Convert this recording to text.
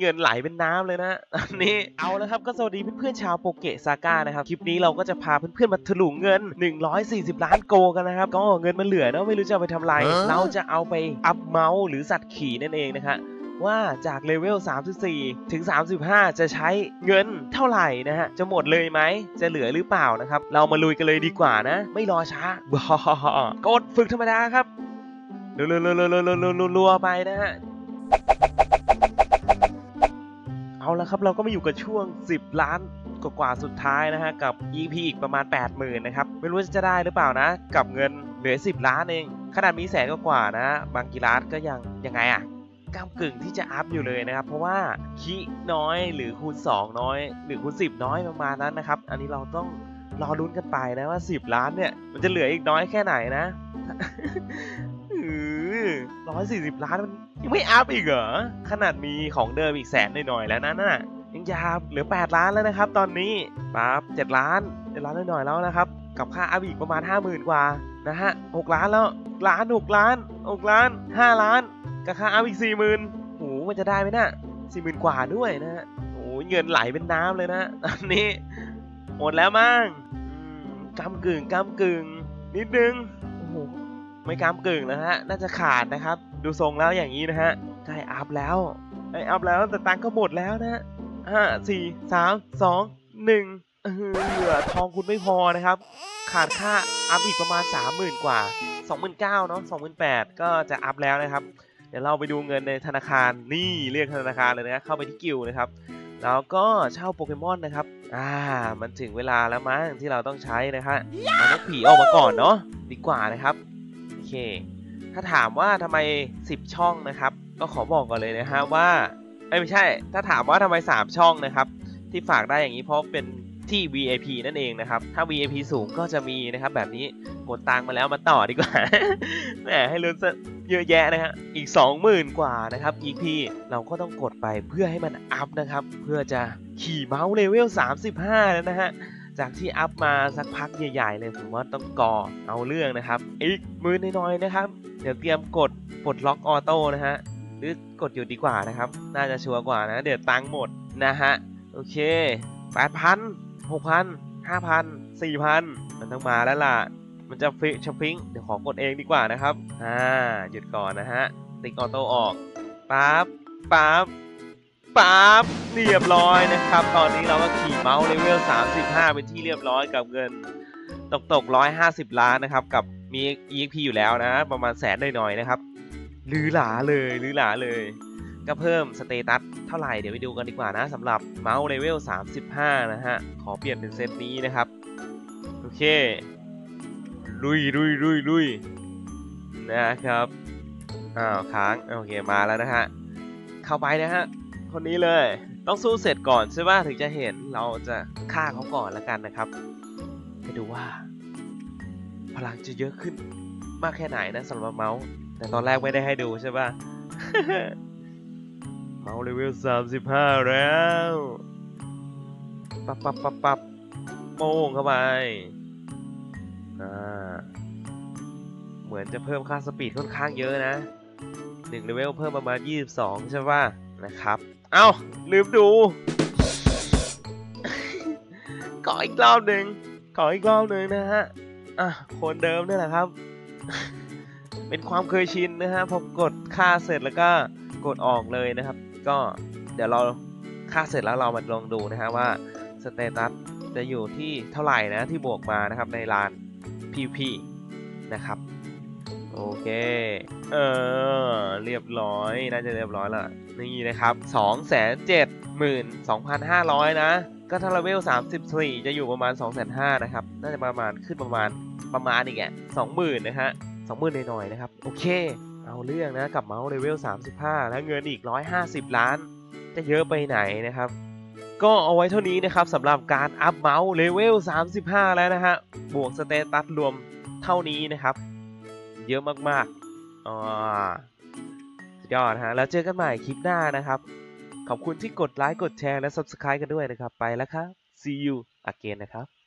เงินไหลเป็นน้ำเลยนะอันนี้เอาแล้วครับก็สวัสดีเพื่อนๆชาวโปเกะซาก้านะครับคลิปนี้เราก็จะพาเพื่อนๆมาถลุงเงิน 140 ล้านโกกันนะครับก็เงินมันเหลือเนาะไม่รู้จะเอาไปทำอะไรเราจะเอาไปอัพเมาส์หรือสัตว์ขี่นั่นเองนะฮะว่าจากเลเวล 34 ถึง 35 จะใช้เงินเท่าไหร่นะฮะ จะหมดเลยไหม จะเหลือหรือเปล่านะครับ เรามาลุยกันเลยดีกว่านะ ไม่รอช้ากดฝึกธรรมดาครับรัวๆๆๆๆๆๆไปนะฮะ เอาละครับเราก็มาอยู่กับช่วง 10 ล้านกว่าๆสุดท้ายนะฮะกับ EP อีกประมาณ 80,000นะครับไม่รู้จะได้หรือเปล่านะ กับเงินเหลือ 10 ล้านเอง ขนาดมีแสนกว่าๆนะ บางกีฬาก็ยังยังไงอะกำกึ่งที่จะอัพอยู่เลยนะครับ เพราะว่าคิน้อยหรือคูณ 2 น้อย หรือคูณ 10 น้อยประมาณนั้นนะครับ อันนี้เราต้องรอลุ้นกันไปนะว่า 10 ล้านเนี่ย มันจะเหลืออีกน้อยแค่ไหนนะร้อยสี่สิบล้านมัน ยังไม่อัพอีกเหรอ ขนาดมีของเดิมอีกแสนหน่อยๆแล้วนะนั่นน่ะยังยาเหลือ 8 ล้านแล้วนะครับ ตอนนี้ปั๊บ7ล้าน7ล้านหน่อยๆแล้วนะครับ กับค่าอัพอีกประมาณ 50,000 กว่านะฮะ6ล้านแล้วล้าน6ล้าน6ล้าน5ล้าน กับค่าอัพอีก40,000โอ้โหมันจะได้ไหมนะ่ะ40,000กว่าด้วยนะฮะโอ้เงินไหลเป็นน้ำเลยนะอันนี้หมดแล้วมั้งอืมกำกึ่งกำกึ่งนิดนึงโอ้โหไม่กำกึ่งนะฮะน่าจะขาดนะครับ ดูทรงแล้วอย่างนี้นะฮะใกล้อัพแล้วไออัพแล้วแต่ตังก็หมดแล้วนะฮะห้าสี่สามสองหนึ่งเออเหลือทองคุณไม่พอนะครับ ขาดค่าอัพอีกประมาณ30,000กว่า29,000เนาะ28,000ก็จะอัพแล้วนะครับ เดี๋ยวเราไปดูเงินในธนาคารนี่เรียกธนาคารเลยนะเข้าไปที่กิลนะครับ แล้วก็เช่าโปเกมอนนะครับ อ่า มันถึงเวลาแล้วมั้งที่เราต้องใช้นะฮะเอานกผีออกมาก่อนเนาะดีกว่านะครับ โอเค ถ้าถามว่าทำไม 10 ช่องนะครับ ก็ขอบอกก่อนเลยนะฮะว่าไม่ใช่ ถ้าถามว่าทำไม 3 ช่องนะครับ ที่ฝากได้อย่างนี้เพราะเป็นที่ VIP นั่นเองนะครับ ถ้า VIP สูงก็จะมีนะครับแบบนี้กดตังมาแล้วมาต่อดีกว่า แหมให้ลุ้นซะเยอะแยะนะฮะ อีก 20,000 กว่านะครับ EP เราก็ต้องกดไปเพื่อให้มันอัพนะครับ เพื่อจะขี่เมาส์เลเวล 35 แล้วนะฮะ จากที่อัพมาสักพักใหญ่ๆเลยผมว่าต้องก่อเอาเรื่องนะครับ อีกมือน้อยๆนะครับ เดี๋ยวเตรียมกดปลดล็อกออโต้นะฮะหรือกดอยู่ดีกว่านะครับ น่าจะชัวร์กว่านะ เดี๋ยวตังหมดนะฮะโอเค8,000 6,000 5,000 4,000มันต้องมาแล้วล่ะ มันจะฟิช้อปปิ้งเดี๋ยวขอกดเองดีกว่านะครับอ่าหยุดก่อนนะฮะติ๊กออโต้ออกปั๊บปั๊บ ปั๊บเรียบร้อยนะครับ ตอนนี้เราก็ขี่เมาส์เลเวล 35 เป็นที่เรียบร้อยกับเงินตกตก150 ล้านนะครับ กับมี EXP อยู่แล้วนะ ประมาณแสนหน่อยๆนะครับหรือหลาเลยหรือหลาเลย ก็เพิ่มสเตตัสเท่าไหร่เดี๋ยวไปดูกันดีกว่านะสำหรับเมาส์เลเวล 35 นะฮะ ขอเปลี่ยนเป็นเซตนี้นะครับ โอเค ลุยลุยลุยลุยนะครับ อ้าวค้าง โอเคมาแล้วนะฮะ เข้าไปนะฮะ คนนี้เลย ต้องสู้เสร็จก่อนใช่ป่ะถึงจะเห็นเราจะฆ่าเขาก่อนแล้วกันนะครับให้ดูว่า พลังจะเยอะขึ้นมากแค่ไหนนะสำหรับเมาส์ แต่ตอนแรกไม่ได้ให้ดูใช่ป่ะเมาส์เลเวล 35 แล้วปับปับปับปับโป้งเข้าไปอ่าเหมือนจะเพิ่มค่าสปีดค่อนข้างเยอะนะ1เลเวลเพิ่มประมาณ 22 ใช่ป่ะนะครับ เอ้า ลืมดู ขออีกรอบหนึ่งขออีกรอบหนึ่งนะฮะ อะ คนเดิมนี่แหละครับ เป็นความเคยชินนะฮะ พอกดค่าเสร็จแล้วก็กดออกเลยนะครับ ก็เดี๋ยวเราค่าเสร็จแล้วเรามาลองดูนะฮะว่าสเตตัสจะอยู่ที่เท่าไหร่นะที่บวกมานะครับในลาน PVP นะครับ โอเค เออ เรียบร้อย น่าจะเรียบร้อยแล้วนี่นะครับ 2 7 2 2 5 0 0 นะ ก็ถ้าเรลเวล 34 จะอยู่ประมาณ 2 5 0 0นะครับ น่าจะประมาณขึ้นประมาณประมาณอีกแอะ20,000 นะฮะ20,000หน่อยๆนะครับ โอเค เอาเรื่องนะ กับเมาส์เลเวล 35 แล้วเงินอีก 150 ล้าน จะเยอะไปไหนนะครับ ก็เอาไว้เท่านี้นะครับสำหรับการอัพเมาส์เลเวล 35 แล้วนะฮะ บวกสเตตัสรวมเท่านี้นะครับ เยอะมากๆอ๋อสุดยอดฮะ แล้วเจอกันใหม่คลิปหน้านะครับ ขอบคุณที่กดไลค์ กดแชร์ และ Subscribe กันด้วยนะครับ ไปแล้วครับ see you again นะครับ